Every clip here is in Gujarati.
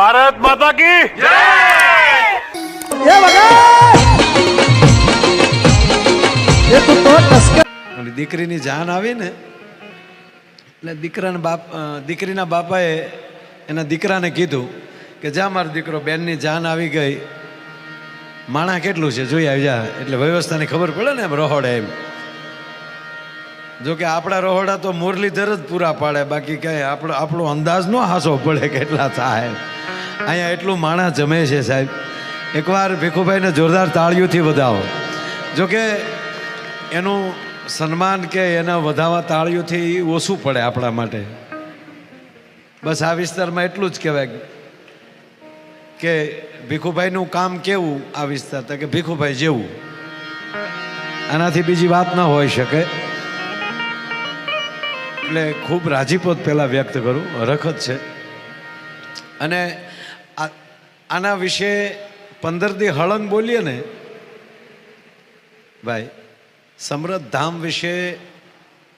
ભારત માતા કી જય! એ તું તો દીકરીની જાન આવી ને એટલે દીકરાના બાપ દીકરીના બાપાએ એના દીકરાને કીધું કે જા મારો દીકરો બેનની જાન આવી ગઈ. માણા કેટલું છે? જોઈ આવી જા એટલે વ્યવસ્થાની ખબર પડે ને એમ રહોડે એમ. જો કે આપણા રહોડા તો મુરલીધર જ પૂરા પાડે બાકી કઈ આપણો આપણો અંદાજ ન હાસો પડે કેટલા થાય અહીંયા એટલું માણા જમે છે સાહેબ. એકવાર ભીખુભાઈને જોરદાર તાળીઓથી વધાવો. જોકે એનું સન્માન કે એના વધાવા તાળીઓથી ઓછું પડે આપણા માટે. બસ આ વિસ્તારમાં એટલું જ કહેવાય કે ભીખુભાઈનું કામ કેવું આ વિસ્તાર તો કે ભીખુભાઈ જેવું. આનાથી બીજી વાત ન હોઈ શકે. એટલે ખૂબ રાજીપોત પહેલાં વ્યક્ત કરું. રખત છે. અને આના વિશે પંદર દી હળંગ બોલીએ ને, ભાઈ સમૃદ્ધ ધામ વિશે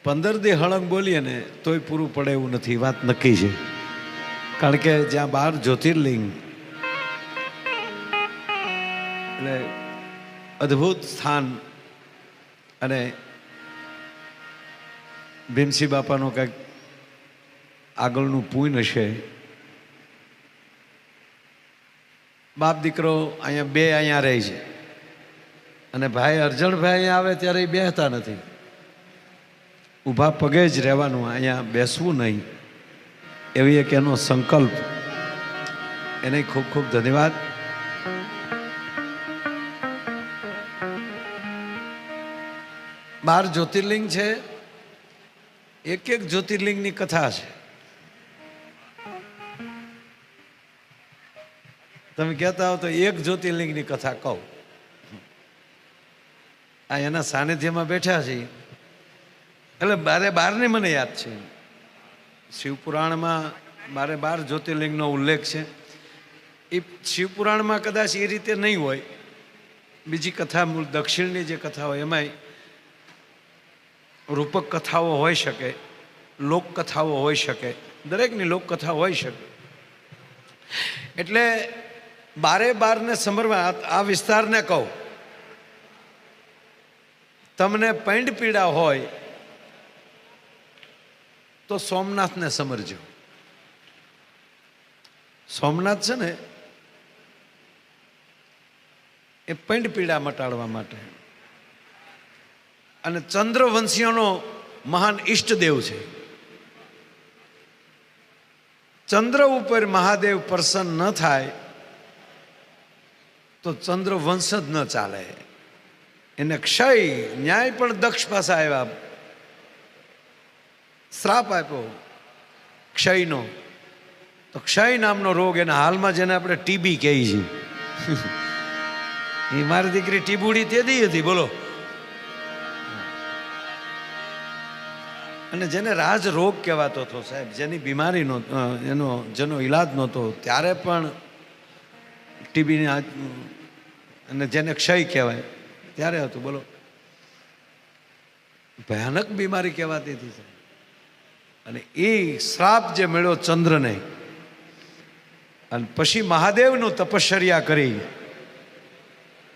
પંદર દી હળંગ બોલીએ ને, તોય પૂરું પડે એવું નથી, વાત નક્કી છે. કારણ કે જ્યાં બાર જ્યોતિર્લિંગ, એટલે અદ્ભુત સ્થાન અને ભીમસી બાપાનું કંઈક આગળનું પૂન છે બાપ દીકરો અહીંયા બે અહીંયા રહે છે. અને ભાઈ અર્જણભાઈ અહીંયા આવે ત્યારે એ બેહતા નથી. ઊભા પગે જ રહેવાનું, અહીંયા બેસવું નહીં. એવી એક એનો સંકલ્પ. એને ખૂબ ખૂબ ધન્યવાદ. બાર જ્યોતિર્લિંગ છે. એક એક જ્યોતિર્લિંગની કથા છે. તમે કહેતા હો તો એક જ્યોતિર્લિંગની કથા કહું. આ એના સાનિધ્યમાં બેઠા છીએ એટલે બારે બારને મને યાદ છે. શિવપુરાણમાં બારે બાર જ્યોતિર્લિંગનો ઉલ્લેખ છે. એ શિવપુરાણમાં કદાચ એ રીતે નહીં હોય. બીજી કથા મૂળ દક્ષિણની જે કથા હોય એમાંય રૂપક કથાઓ હોઈ શકે લોકકથાઓ હોઈ શકે, દરેકની લોકકથા હોઈ શકે. એટલે બારે બારને સમરવા આ- વિસ્તારને કહું. તમને પૈંડ પીડા હોય, તો સોમનાથને સમરજો. સોમનાથ છે ને, એ પૈંડ પીડા મટાડવા માટે. અને ચંદ્રવંશીઓનો મહાન ઈષ્ટદેવ છે. ચંદ્ર ઉપર મહાદેવ પ્રસન્ન ન થાય તો ચંદ્ર વંશ જ ન ચાલે. એને ક્ષય, ન્યાય પણ દક્ષ પાસે આવ્યા શ્રાપ આપ્યો. ક્ષયનો. તો ક્ષય નામનો રોગ એના હાલમાં જેને આપણે ટીબી કહીએ છીએ. એ મારી દીકરી ટીબુડી તે દી હતી, બોલો. અને જેને રાજ રોગ કહેવાતો હતો સાહેબ, જેની બીમારી નો એનો જેનો ઈલાજ નહોતો, ત્યારે પણ ટીબીને અને જેને ક્ષય કહેવાય. ત્યારે હતું, બોલો. ભયાનક બીમારી કહેવાતી હતી અને એ શ્રાપ જે મળ્યો ચંદ્રને, અને પછી મહાદેવનું તપશ્ચર્યા કરી.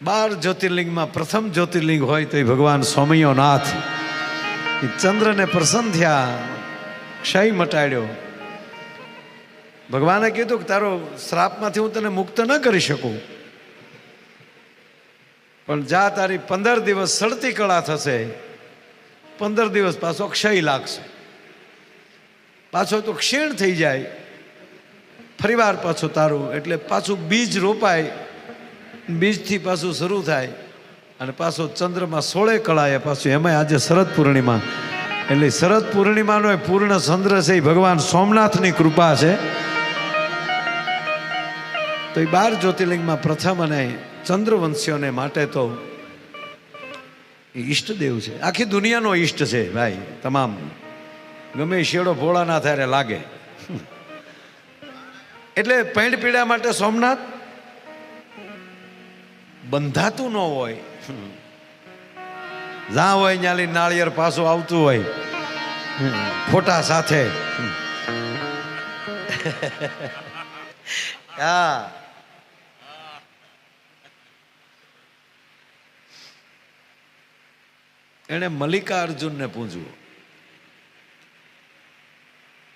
બાર જ્યોતિર્લિંગમાં પ્રથમ જ્યોતિર્લિંગ હોય તો એ ભગવાન સ્વામીઓ નાથ એ ચંદ્રને પ્રસન્ન થયા, ક્ષય મટાડ્યો. ભગવાને કીધું કે તારો શ્રાપમાંથી હું તને મુક્ત ન કરી શકું. પણ જા તારી પંદર દિવસ સડતી કળા થશે, પંદર દિવસ પાછો ક્ષય લાગશે. પાછો તો ક્ષીણ થઈ જાય. ફરીવાર પાછું તારું, એટલે પાછું બીજ રોપાય, બીજથી પાછું શરૂ થાય. અને પાછો ચંદ્રમાં સોળે કળાએ પાછું, એમાંય આજે શરદ પૂર્ણિમા. એટલે શરદ પૂર્ણિમાનો એ પૂર્ણ ચંદ્ર છે, એ ભગવાન સોમનાથની કૃપા છે. તો એ બાર જ્યોતિર્લિંગમાં પ્રથમ અને ચંદ્રવંશીઓને માટે તો ઈષ્ટદેવ છે. આખી દુનિયાનો ઈષ્ટ છે ભાઈ, તમામ. ગમે શેડો ભોળા ના થાય લાગે. એટલે પૈંડ પીડા માટે સોમનાથ બંધાતું ન હોય. જ્યાં હોય ન્યાલી નાળિયેર પાછું આવતું હોય. ફોટા સાથે. હા. એણે મલ્લિકાર્જુનને પૂછ્યું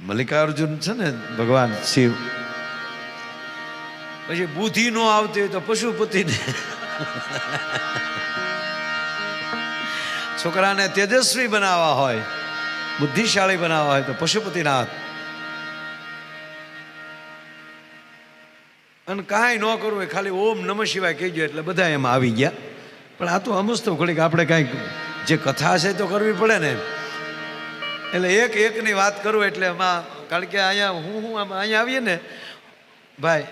મલ્લિકાર્જુન છે ને, ભગવાન શિવ. પછી બુદ્ધિ નો આવતી હોય તો પશુપતિને. છોકરાને તેજસ્વી બનાવવા હોય, બુદ્ધિશાળી બનાવવા હોય તો પશુપતિનાથ અને કાંઈ ન કરવું હોય, ખાલી ઓમ નમઃ શિવાય કહેજો એટલે બધા એમાં આવી ગયા. પણ આ તો અમસ્તો ઘડીક આપણે કાંઈક જે કથા છે તો કરવી પડે ને. એટલે એક એકની વાત કરું એટલે એમાં કારણ કે અહીંયા હું હું આમ અહીંયા આવીએ ને, ભાઈ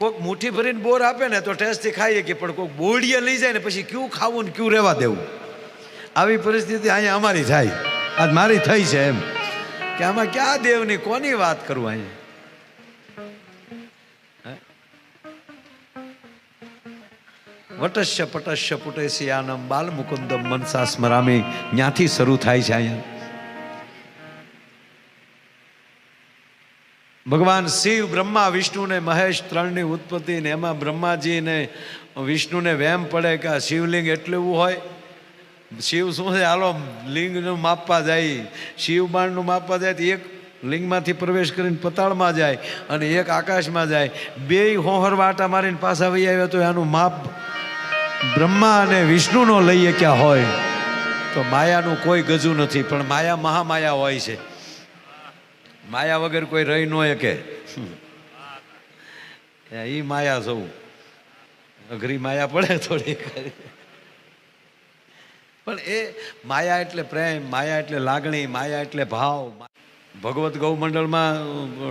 કોઈક મુઠ્ઠી ભરીને બોર આપે ને તો ટેસ્ટથી ખાઈએ કે પણ કોઈક બોડીએ લઈ જાય ને પછી ક્યું ખાવું ને ક્યું રહેવા દેવું? આવી પરિસ્થિતિ અહીંયા અમારી થાય. આજ મારી થઈ છે એમ. કે આમાં ક્યાં દેવની કોની વાત કરું અહીંયા? વટસ્ય પટસ્ય પુટેશિયાનમ બાલ મુકુંદમ મનસા સ્મરામી. ત્યાંથી શરૂ થાય છે અહીંયા. ભગવાન શિવ, બ્રહ્મા વિષ્ણુ ને મહેશ ત્રણની ઉત્પત્તિ ને એમાં બ્રહ્માજીને વિષ્ણુને વેમ પડે કે આ શિવલિંગ એટલું હોય. શિવ શું છે? હાલો, લિંગનું માપવા જાય શિવ બાણનું માપવા જાય તો એક લિંગમાંથી પ્રવેશ કરીને પતાળમાં જાય અને એક આકાશમાં જાય. બે હોહર વાટા મારીને પાછા વહી આવ્યા તો એનું માપ બ્રહ્મા અને વિષ્ણુનો લઈએ ક્યાં હોય? તો માયાનું કોઈ ગજુ નથી, પણ માયા મહામાયા હોય છે. માયા વગર કોઈ રહી ન શકે. એ માયા સૌ અઘરી માયા પડે થોડી પણ એ માયા એટલે પ્રેમ, માયા એટલે લાગણી, માયા એટલે ભાવ. ભગવત ગૌમંડળમાં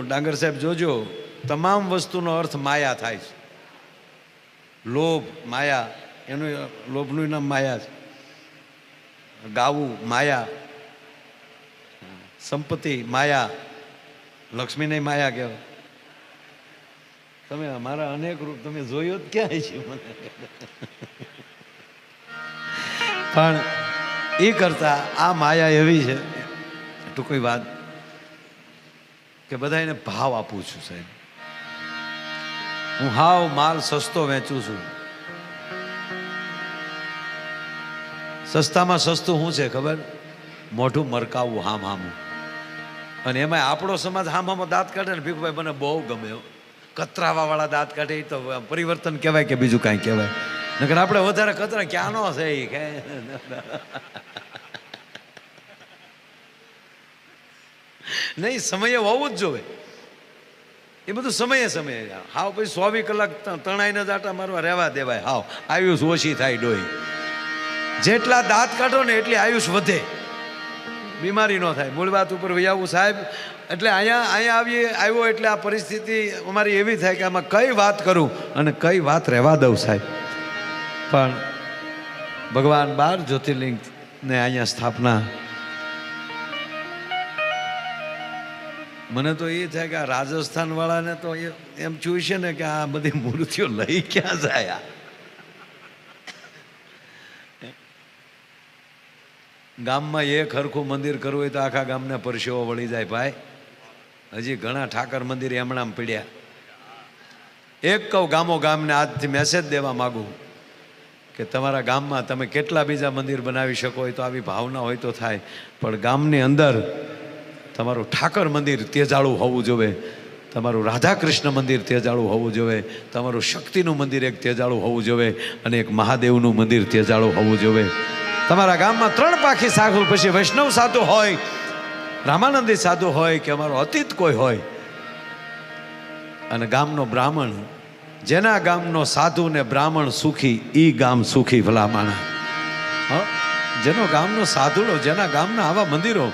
ડાંગર સાહેબ જોજો, તમામ વસ્તુનો અર્થ માયા થાય છે. લોભ, માયા. એનું લોભનું નામ માયા છે. ગાવું, માયા, સંપત્તિ, માયા, લક્ષ્મીને માયા કહેવાય. તમે અમારા અનેક રૂપ, તમે જોયો જ ક્યાંય છે મને? પણ એ કરતા આ માયા એવી છે ટૂંકી વાત કે બધા એને ભાવ આપું છું સાહેબ. હું હાવ માલ સસ્તો વેચું છું. સસ્તામાં સસ્તું શું છે ખબર? મોઢું મરકાવું હામ હામું અને એમાં આપણો સમાજ હામ હામો દાંત કાઢે ને ભીખભાઈ મને બહુ ગમે કતરાવાવાળા દાંત કાઢે એ તો પરિવર્તન કહેવાય કે બીજું કાંઈ કહેવાય? નકર આપણે વધારે કતરા ક્યાંનો છે એ કે નહીં, સમયે હોવું જ જોવે એ બધું સમયે સમયે. હાવ પછી સોવી કલાક તણાઈને જ મારવા રહેવા દેવાય. હાવ આવ્યું ઓછી થાય ડોહી. જેટલા દાંત કાઢો ને એટલી આયુષ વધે. બીમારી ન થાય. મૂળ વાત ઉપર વૈયાવું સાહેબ. એટલે અહીંયા અહીંયા આવીએ, આવ્યો એટલે આ પરિસ્થિતિ અમારી એવી થાય કે આમાં કઈ વાત કરું અને કઈ વાત રહેવા દઉં, સાહેબ. પણ ભગવાન બાર જ્યોતિર્લિંગ ને અહીંયા સ્થાપના. મને તો એ થાય કે આ રાજસ્થાન વાળાને તો એમ જોઈ છે ને કે આ બધી મૂર્તિઓ લઈ ક્યાં જાય આ? ગામમાં એક હરખું મંદિર કરવું હોય તો આખા ગામને પરસેવો વળી જાય ભાઈ. હજી ઘણા ઠાકર મંદિર એમણામ પીડ્યા. એક કહું ગામો ગામને આજથી મેસેજ દેવા માગું કે તમારા ગામમાં તમે કેટલા બીજા મંદિર બનાવી શકો હોય તો આવી ભાવના હોય તો થાય. પણ ગામની અંદર તમારું ઠાકર મંદિર તેજાળું હોવું જોઈએ તમારું રાધાકૃષ્ણ મંદિર તેજાળું હોવું જોઈએ તમારું શક્તિનું મંદિર એક તેજાળું હોવું જોઈએ અને એક મહાદેવનું મંદિર તેજાળું હોવું જોઈએ તમારા ગામમાં ત્રણ પાખી સાધુ, પછી વૈષ્ણવ સાધુ હોય, રામાનંદી સાધુ હોય કે અમારો અતીત કોઈ હોય. અને ગામનો બ્રાહ્મણ, જેના ગામનો સાધુ ને બ્રાહ્મણ સુખી, ઈ ગામ સુખી ભલામાણા જેનો ગામનો સાધુડો, જેના ગામના આવા મંદિરો.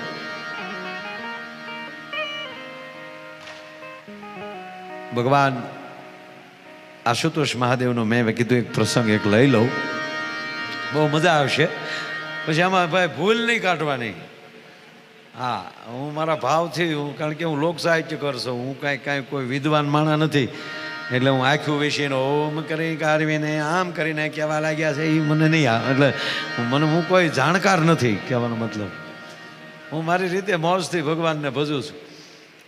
ભગવાન આશુતોષ મહાદેવનો મેં કીધું એક પ્રસંગ એક લઈ લઉં. બહુ મજા આવશે. પછી આમાં ભાઈ ભૂલ નહીં કાઢવાની. હા, હું મારા ભાવથી, હું કારણ કે હું લોક સાહિત્ય કરશો હું કાંઈ કાંઈ કોઈ વિદ્વાન માણા નથી. એટલે હું આખું વિશેનો ઓમ કરી કાઢવીને, આમ કરીને કહેવા લાગ્યા છે એ મને નહીં એટલે મને, હું કોઈ જાણકાર નથી, કહેવાનો મતલબ. હું મારી રીતે મોજથી ભગવાનને ભજું છું.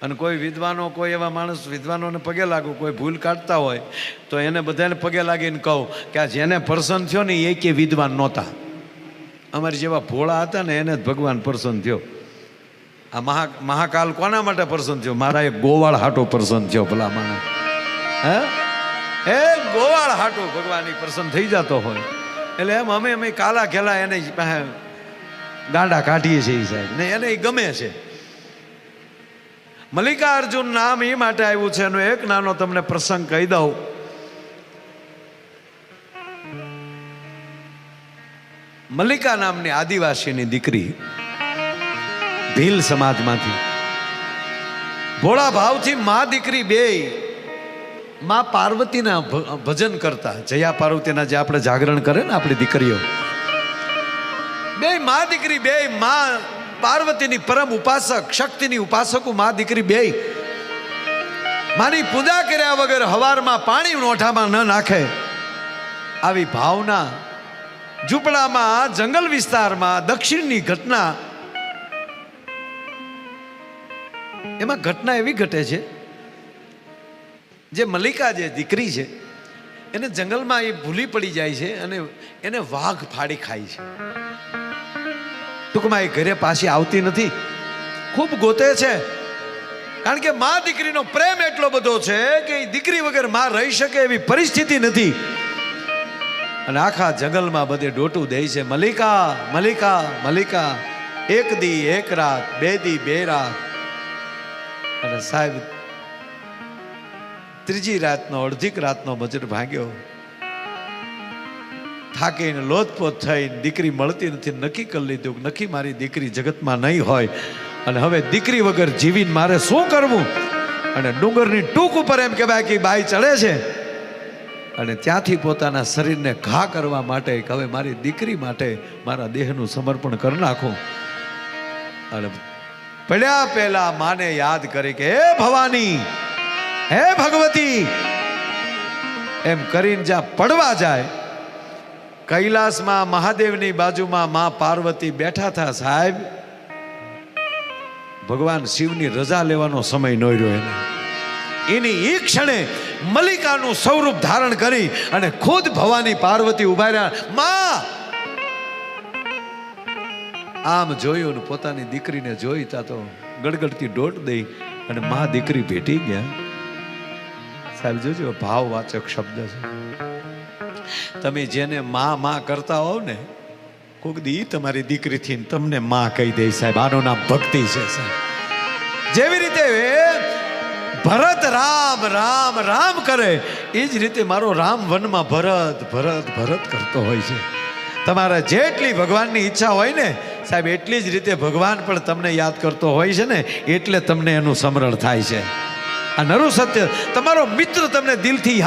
અને કોઈ વિદ્વાનો, કોઈ એવા માણસ વિદ્વાનોને પગે લાગુ, કોઈ ભૂલ કાઢતા હોય, તો એને બધાને પગે લાગીને કહું કે આ જેને પર્સન થયો ને, એ કે વિદ્વાન નહોતા. અમારી જેવા ભોળા હતા ને એને જ ભગવાન પ્રસન્ન થયો. આ મહા મહાકાલ કોના માટે પ્રસન્ન થયો? મારા એક ગોવાળ હાટો પ્રસન્ન થયો ભલા માણસ. હે? એ ગોવાળ હાટો ભગવાન પ્રસન્ન થઈ જતો હોય. એટલે એમ અમે અમે કાલા ખેલા એને ગાંડા કાઢીએ છીએ સાહેબ. ને એને ગમે છે. મલ્લિકાર્જુન નામ એ માટે આવ્યું છે, એનો એક નાનો તમને પ્રસંગ કહી દઉં. મલ્લિકા નામની આદિવાસીની દીકરી ભીલ સમાજમાંથી. ભોળા ભાવથી મા દીકરી બે મા પાર્વતીના ભજન કરતા. જયા પાર્વતીના જે આપણે જાગરણ કરે ને આપણી દીકરીઓ. બે મા દીકરી બે મા પાર્વતીની પરમ ઉપાસક, શક્તિની ઉપાસકો મા દીકરી બે માની પૂજા કર્યા વગર હવારમાં પાણી ઓઠામાં ન નાખે. આવી ભાવના ઝૂંપડામાં, જંગલ વિસ્તારમાં, દક્ષિણની ઘટના. એમાં ઘટના એવી ઘટે છે, જે મલ્લિકા જે દીકરી છે, એને જંગલમાં એ ભૂલી પડી જાય છે અને એને વાઘ ફાડી ખાય છે. ટૂંકમાં એ ઘરે પાછી આવતી નથી. ખૂબ ગોતે છે, કારણ કે મા દીકરીનો પ્રેમ એટલો બધો છે કે દીકરી વગરમાં રહી શકે એવી પરિસ્થિતિ નથી. અને આખા જંગલમાં બધે ડોટું દે છે, મલિકા મલિકા મલિકા, એક દી, એક રાત, બે દી, બે રાત. અને સાહેબ, ત્રીજી રાતનો, અડધીક રાતનો બજર ભાગ્યો. થાકીને લોથપોથ થઈને દીકરી મળતી નથી, નક્કી કરી લીધું કે નક્કી મારી દીકરી જગતમાં નહીં હોય. અને હવે દીકરી વગર જીવીને મારે શું કરવું? અને ડુંગરની ટૂંક ઉપર એમ કહેવાય કે બાઈ ચડે છે. અને ત્યાંથી પોતાના શરીરને ઘા કરવા માટે કે હવે મારી દીકરી માટે મારા દેહનું સમર્પણ કરી નાખું. અને પડ્યા પહેલા માને યાદ કરી કે, હે ભવાની, હે ભગવતી, એમ કરીને જ્યાં પડવા જાય, કૈલાસમાં મહાદેવની બાજુમાં મા પાર્વતી બેઠા હતા સાહેબ. ભગવાન શિવની રજા લેવાનો સમય ન રહ્યો એને. એની એ ક્ષણે મલિકાનું સ્વરૂપ ધારણ કરી અને ખુદ ભવાની પાર્વતી ઊભા રહ્યા. માં! આમ જોયું ને પોતાની દીકરીને જોઈ તા તો ગડગડતી ડોટ દઈ અને મા દીકરી ભેટી ગયા. સાહેબ, જોજો, ભાવવાચક શબ્દ છે. તમે જેને મા મા કરતા હોવ ને, કોક દી તમારી દીકરીથી તમને મા કહી દે સાહેબ. આનું નામ ભક્તિ છે, સાહેબ. જેવી રીતે ભરત રામ રામ રામ કરે. એ જ રીતે મારો રામ વનમાં ભરત ભરત ભરત કરતો હોય છે. તમારા જેટલી ભગવાનની ઈચ્છા હોય ને, સાહેબ, એટલી જ રીતે ભગવાન પણ તમને યાદ કરતો હોય છે ને, એટલે તમને એનું સમરણ થાય છે. આ નરું સત્ય. તમારો મિત્ર તમને દિલથી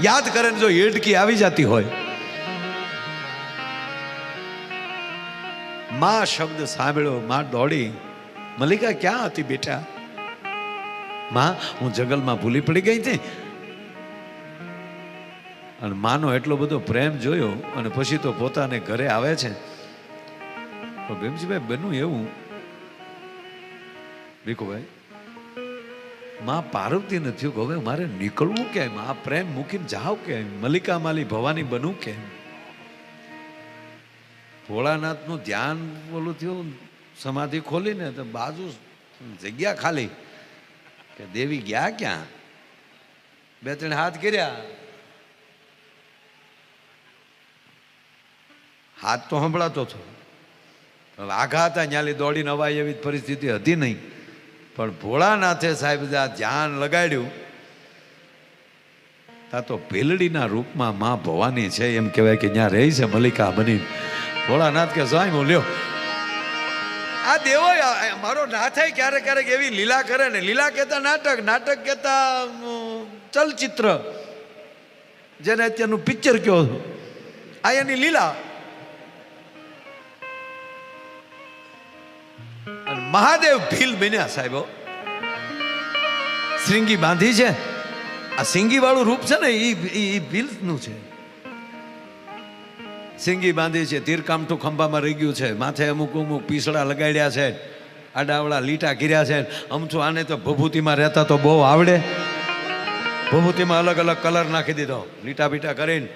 યાદ કરે ને જો એડકી આવી જતી હોય. માં શબ્દ સાંભળ્યો, માં દોડી. મલ્લિકા, ક્યાં હતી બેટા? માં, હું જંગલમાં ભૂલી પડી ગઈ હતી. અને માનો એટલો બધો પ્રેમ જોયો અને પછી તો પોતાને ઘરે આવે છે. તો ભીમજીભાઈ, બન્યું એવું. ભીખુભાઈ, માં પાર્વતી નથી હવે મારે નીકળવું કેમ? આ પ્રેમ મૂકીને જાવ કેમ? મલ્લિકા માલી ભવાની બનવું કેમ? ભોળાનાથનું ધ્યાન બોલું થયું, સમાધિ ખોલીને તો બાજુ જગ્યા ખાલી. કે દેવી ગયા ક્યાં? બે ત્રણ હાથ કર્યા. હાથ તો સંભળાતો હતો. વાઘા હતા ન્યાલી દોડીને અવાય એવી પરિસ્થિતિ હતી નહીં. પણ ભોળાનાથે સાહેબ આ ધ્યાન લગાડ્યું તા તો ભેલડીના રૂપમાં મા ભવાની છે, એમ કહેવાય કે ત્યાં રહી છે મલિકા બની ભોળાનાથ કે સ્વામી હું લ્યો આ દેવો મારો ના થાય ક્યારેક ક્યારેક એવી લીલા કરે ને. લીલા કહેતા નાટક નાટક કહેતા ચલચિત્ર. જેને અત્યારનું પિક્ચર કયો આ એની લીલા. મહાદેવ ભીલ બન્યા સાહેબો શ્રીંગી બાંધી છે. આ સિંગી વાળું રૂપ છે ને એ ભીલનું છે. સિંગી બાંધી છે, તીરકામઠું ખંભામાં રહી ગયું છે. માથે અમુક અમુક પીસડા લગાડ્યા છે, આડાવડા લીટા ગીર્યા છે. અમથું આને તો ભભૂતિમાં રહેતા તો બહુ આવડે. ભભૂતિમાં અલગ અલગ કલર નાખી દીધો. લીટા બીટા કરીને.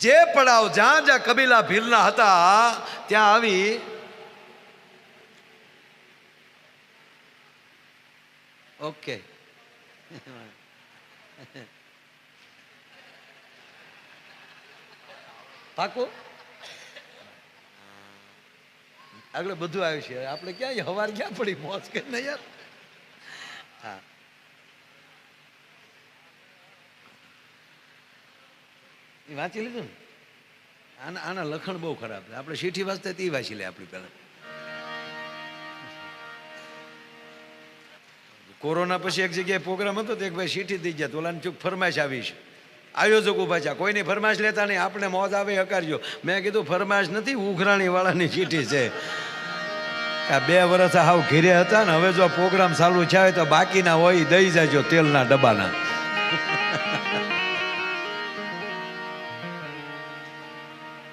જે પડાવ જ્યાં જ્યાં કબીલા ભીલના હતા, ત્યાં આવી ઓકે. પાકું? આગળ બધું આવ્યું છે. આપણે ક્યાંય હવાર ક્યાં પડી? મોજ કે નહીં યાર. હા. એ વાંચી લીધું ને? આના આના લખણ બહુ ખરાબ છે. આપણે શીઠી વાંચતા તે વાંચી લે આપણી પહેલાં. કોરોના પછી એક જગ્યાએ પ્રોગ્રામ હતો તો એક ભાઈ શીઠી થઈ ગયા. તો ઓલાને ચૂક ફરમાઈશ આવી છે. આયોજક ઊભા છે. કોઈની ફરમાશ લેતા નહીં, આપણે મોજ આવે, હકારજો. મેં કીધું ફરમાશ નથી, ઉઘરાણી વાળાની ચીઠી છે. આ બે વર્ષ હાવ ઘીરે હતા ને, હવે જો પ્રોગ્રામ ચાલુ છે તો બાકીના હોય દઈ જાજો તેલના ડબ્બાના.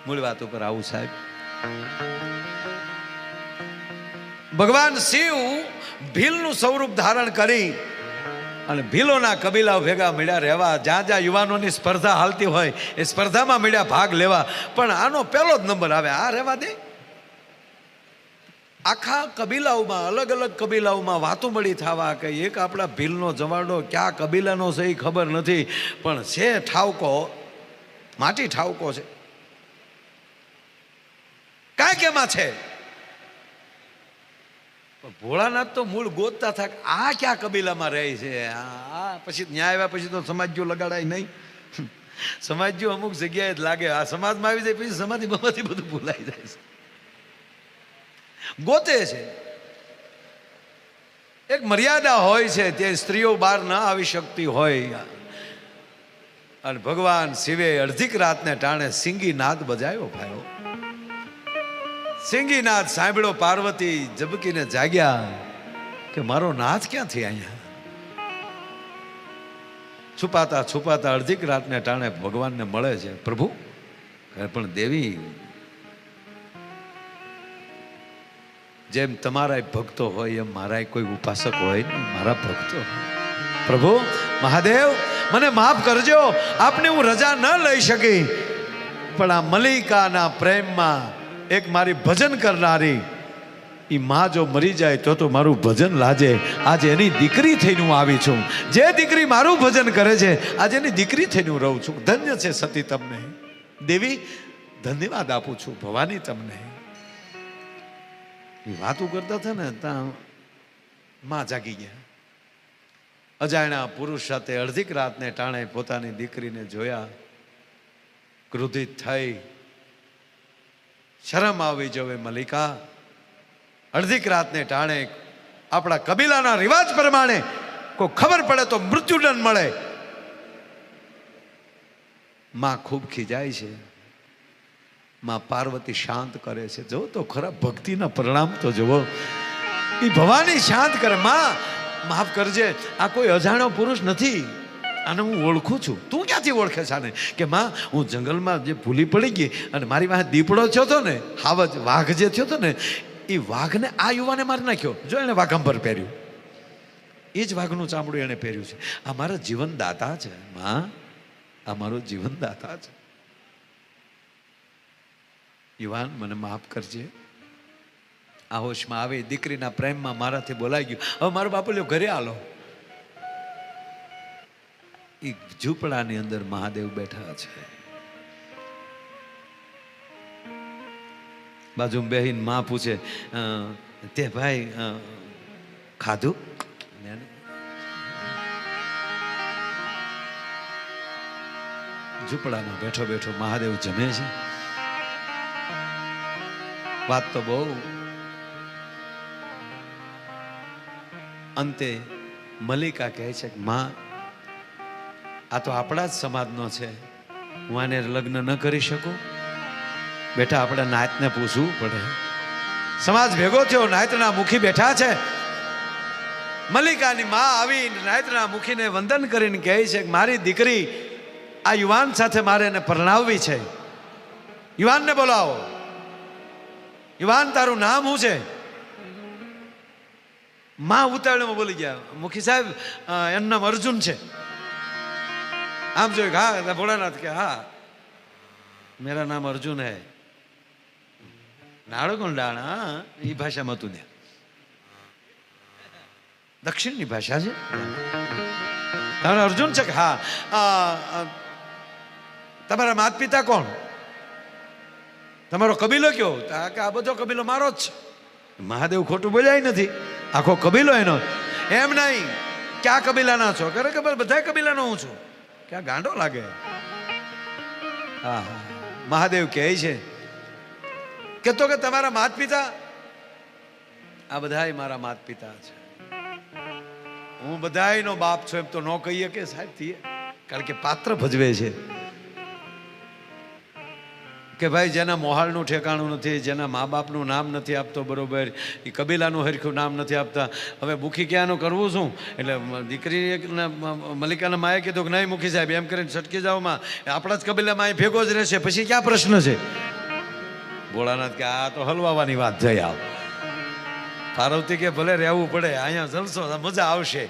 મૂળ વાત ઉપર આવું, સાહેબ. ભગવાન શિવ ભીલનું સ્વરૂપ ધારણ કરી અને ભીલોના કબીલાઓ ભેગા મળ્યા રહેવા. જ્યાં જ્યાં યુવાનોની સ્પર્ધા હાલતી હોય એ સ્પર્ધામાં મળ્યા ભાગ લેવા. પણ આનો પહેલો જ નંબર આવે. આ રહેવા દે. આખા કબીલાઓમાં, અલગ અલગ કબીલાઓમાં વાતો મળી થવા કે એક આપણા ભીલનો જવાડો ક્યાં કબીલાનો છે એ ખબર નથી. પણ છે ઠાવકો, માટી ઠાવકો છે. કાંઈક એમાં છે? ભોળાનાથ તો મૂળ ગોતતા થાક. આ ક્યાં કબીલામાં રહે છે? આ પછી ન્યાય આવ્યા પછી તો સમાજ્યો લગાડાય નહીં. સમાજ્યો અમુક જગ્યાએ જ લાગે. આ સમાજમાં આવી જાય પછી સમાધિ બમાથી બધું ભૂલાઈ જાય છે. ગોતે છે. એક મર્યાદા હોય છે તે સ્ત્રીઓ બહાર ના આવી શકતી હોય. અને ભગવાન શિવે અડધીક રાતને ટાણે સિંગી નાદ બજાયો ભાઈઓ. સિંગી નાદ સાંભળ્યો પાર્વતી જબકીને જાગ્યા કે મારો નાથ ક્યાંથી અહીંયા? છુપાતા છુપાતા અડધીક રાતને ટાણે ભગવાનને મળે છે. પ્રભુ પણ દેવી, જેમ તમારા ભક્તો હોય એમ મારા કોઈ ઉપાસક હોય ને મારા ભક્તો પ્રભુ, મહાદેવ, મને માફ કરજો, આપને હું રજા ન લઈ શકી, પણ આ મલિકાના પ્રેમમાં એક મારી ભજન કરનારી એ માં જો મરી જાય તો તો મારું ભજન લાજે. આજે એની દીકરી થઈને હું આવી છું. જે દીકરી મારું ભજન કરે છે, આજે એની દીકરી થઈને હું રહું છું. ધન્ય છે સતી તમને. દેવી, ધન્યવાદ આપું છું ભવાની તમને. એ વાતો કરતા હતા ને ત્યાં માં જાગી ગયા. અજાણ્યા પુરુષ સાથે અડધીક રાતને ટાણે પોતાની દીકરીને જોયા. ક્રોધિત થઈ શરમ આવી જવે મલિકા અડધીક રાતને ટાણે આપણા કબીલાના રિવાજ પ્રમાણે કોઈ ખબર પડે તો મૃત્યુદંડ મળે. માં ખૂબ ખીજાય છે. માં પાર્વતી શાંત કરે છે. જો તો ખરા ભક્તિના પરિણામ તો જુઓ. એ ભવાની શાંત કરે. માં, માફ કરજે, આ કોઈ અજાણ્યો પુરુષ નથી. આને હું ઓળખું છું. તું ક્યાંથી ઓળખે છે આને? કે માં, હું જંગલમાં જે ભૂલી પડી ગઈ અને મારી પાસે દીપડો થયો હતો ને, હાવજ વાઘ જે થયો હતો ને, એ વાઘને આ યુવાને મારી નાખ્યો. જો એણે વાઘંબર પહેર્યું. એ જ વાઘનું ચામડું એણે પહેર્યું છે. આ મારા જીવન દાતા છે, માં. આ મારો જીવન દાતા છે. યુવાન, મને માફ કરજે. આ હોશમાં આવી, દીકરીના પ્રેમમાં મારાથી બોલાઈ ગયું. હવે મારો બાપુ લ્યો, ઘરે આલો એ ઝૂંપડાની અંદર મહાદેવ બેઠા છે. બાજુ બેહીને માં પૂછે તે ભાઈ ખાધું? ઝૂંપડામાં બેઠો બેઠો મહાદેવ જમે છે. વાત તો બહુ અંતે મલિકા કહે છે કે, માં આ તો આપણા જ સમાજનો છે. હું આને લગ્ન ન કરી શકું? બેટા આપણે નાયતને પૂછવું પડે. સમાજ ભેગો થયો નાયતના મુખી બેઠા છે. મલિકાની માં આવી નાયતના મુખીને વંદન કરીને કહે છે કે મારી દીકરી આ યુવાન સાથે મારે એને પરણાવવી છે. યુવાનને બોલાવો. યુવાન તારું નામ શું છે? માં ઉતાવળમાં બોલી ગયા. મુખી સાહેબ અ, નામ અર્જુન છે. આમ જોયું હા ભોળાનાથ કે હા. મેરા નામ અર્જુન હૈ. નાળકોણ ડાણા? એ ભાષામાં હતું ત્યાં દક્ષિણની ભાષા છે? તમે અર્જુન છે કે હા? તમારા માત પિતા કોણ? તમારો કબીલો કયો? કે આ બધો કબીલો મારો જ છે. મહાદેવ ખોટું બોલ્યા નથી. આખો કબીલો એનો. એમ નહીં ક્યાં કબીલાના છો. ખરે કે બધા કબીલાનો હું છું. ક્યાં ગાંડો લાગે. મહાદેવ કહે છે કે તો કે તમારા માત પિતા આ બધા મારા માત પિતા છે. હું બધાયનો બાપ છું એમ તો ન કહીએ કે સાહેબ થઈએ. કારણ કે પાત્ર ભજવે છે. કે ભાઈ, જેના મોહાળનું ઠેકાણું નથી, જેના મા બાપનું નામ નથી આપતો બરોબર, એ કબીલાનું હરખું નામ નથી આપતા. હવે મુખી ક્યાંનું કરવું શું? એટલે દીકરી મલ્લિકાના માએ કીધું કે નહીં મુખી સાહેબ, એમ કરીને છટકી જાઓ માં. આપણા જ કબીલામાં અહીં ભેગો જ રહેશે. પછી ક્યાં પ્રશ્ન છે? ભોળાનાથ કે આ તો હલવાવાની વાત જઈ આવ. પાર્વતી કે ભલે રહેવું પડે, અહીંયા જલસો મજા આવશે.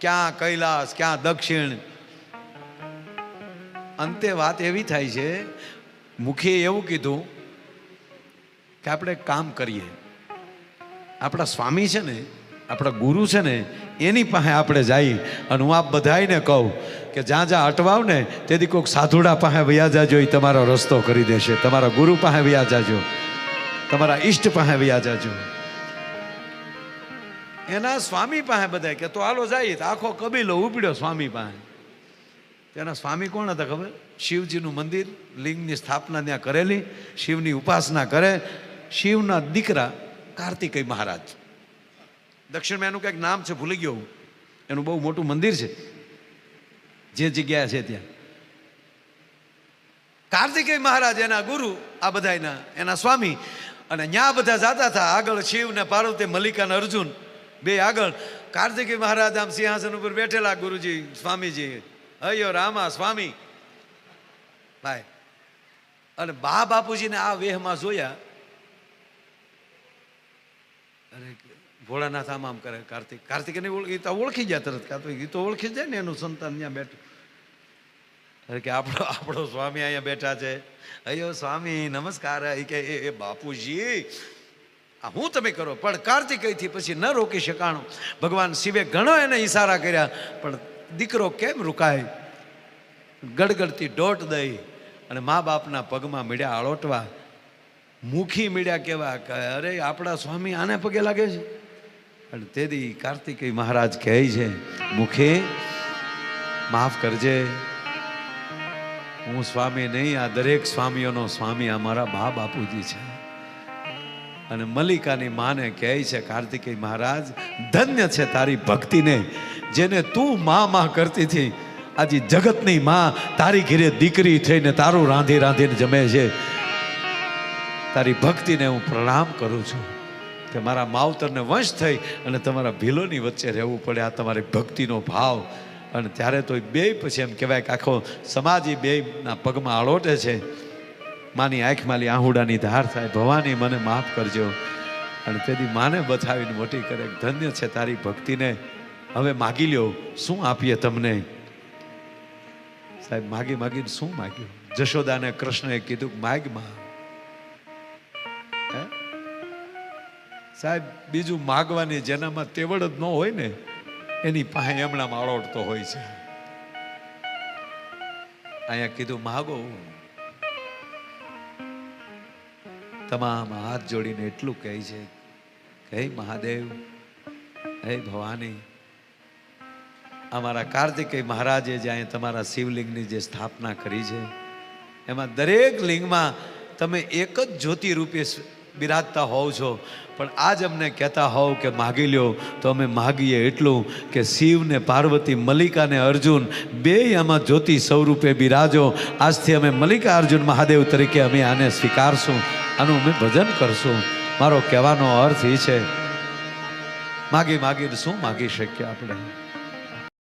ક્યાં કૈલાસ, ક્યાં દક્ષિણ? અંતે વાત એવી થાય છે મુખીએ એવું કીધું કે આપણે કામ કરીએ. આપણા સ્વામી છે ને, આપણા ગુરુ છે ને, એની પાસે આપણે જઈ અને હું આપ બધાને કહું કે જ્યાં જ્યાં અટવાવ ને, તેથી કોઈક સાધુડા પાસે વ્યા જાજો એ તમારો રસ્તો કરી દેશે. તમારા ગુરુ પાસે વ્યા જાજો. તમારા ઈષ્ટ પાસે વ્યા જાજો. એના સ્વામી પાસે બધા કે તો હાલો જાય તો આખો કબીલો ઉપડ્યો સ્વામી પાસે. તેના સ્વામી કોણ હતા ખબર? શિવજીનું મંદિર, લિંગની સ્થાપના ત્યાં કરેલી, શિવની ઉપાસના કરે. શિવના દીકરા કાર્તિકેય મહારાજ. દક્ષિણમાં એનું કંઈક નામ છે, ભૂલી ગયો હું. એનું બહુ મોટું મંદિર છે. જે જગ્યા છે ત્યાં. કાર્તિકેય મહારાજ એના ગુરુ, આ બધાયના, એના સ્વામી. અને ન્યા બધા જાતા હતા. આગળ શિવ ને પાર્વતી, મલ્લિકા ને અર્જુન. બે આગળ. કાર્તિકેય મહારાજ આમ સિંહાસન ઉપર બેઠેલા ગુરુજી, સ્વામીજી. અયો રામા, સ્વામી. ભાઈ, અને બા બાપુજીને આ વેહમાં જોયા, અરે, ભોળાનાથ આમ આમ કરે, કાર્તિક, કાર્તિકને એ તો ઓળખી ગયા તરત, કાર્તિક એ તો ઓળખી જાય ને એનું સંતાન ત્યાં બેઠું. અરે, કે આપણો આપણો સ્વામી અહીંયા બેઠા છે. અયો સ્વામી, નમસ્કાર એ કે, એ બાપુજી, આ હું તમે કરો? પણ કાર્તિકેયથી પછી ન રોકી શકાણું. ભગવાન શિવે ઘણો એને ઈશારા કર્યા, પણ દીકરો કેમ રોકાય? ગડગડતી દોટ દઈ અને મા બાપના પગમાં મીડ્યા આળોટવા. મુખી મીડ્યા કેવા અરે આપણા સ્વામી આને પગે લાગે છે? અને તેથી કાર્તિકેય મહારાજ કહે છે, મુખી, માફ કરજે. હું સ્વામી નહીં, આ દરેક સ્વામીઓનો સ્વામી અમારા બા બાપુજી છે. અને મલ્લિકાની માને કહે છે, કાર્તિકેય મહારાજ, ધન્ય છે તારી ભક્તિને. જેને તું માં માં કરતી હતી. આજે જગતની માં તારી ઘીરે દીકરી થઈને તારું રાંધી રાંધીને જમે છે. તારી ભક્તિને હું પ્રણામ કરું છું કે મારા માવતરને વંશ થઈ અને તમારા ભીલોની વચ્ચે રહેવું પડે. આ તમારી ભક્તિનો ભાવ. અને ત્યારે તો બે પછી એમ કહેવાય કે આખો સમાજ એ બેના પગમાં આળોટે છે. માની આંખમાંલી આહુડાની ધાર થાય. ભવાની મને માફ કરજો. અને તેથી માને બતાવીને મોટી કરે. ધન્ય છે તારી ભક્તિને. હવે માગી લ્યો, શું આપીએ તમને? સાહેબ, માગી માગીને શું માગ્યું? જશોદાને કૃષ્ણએ કીધું માગમાં? સાહેબ, બીજું માગવાની જેનામાં તેવડ જ ન હોય ને, એની પાસે હમણાં માળોડતો હોય છે. અહીંયા કીધું, માગો. તમામ હાથ જોડીને એટલું કહે છે હે મહાદેવ, હે ભવાની અમારા કાર્તિકેય મહારાજે જે અહીં તમારા શિવલિંગની જે સ્થાપના કરી છે, એમાં દરેક લિંગમાં તમે એક જ જ્યોતિ રૂપે બિરાજતા હોવ છો. પણ આજ અમને કહેતા હોવ કે માગી લ્યો તો અમે માગીએ એટલું કે શિવને, પાર્વતી મલ્લિકાને અર્જુન બે આમાં જ્યોતિ સ્વરૂપે બિરાજો. આજથી અમે મલ્લિકા અર્જુન મહાદેવ તરીકે અમે આને સ્વીકારશું, આનું અમે ભજન કરશું. મારો કહેવાનો અર્થ એ છે, માગી માગીને શું માગી શકીએ આપણે?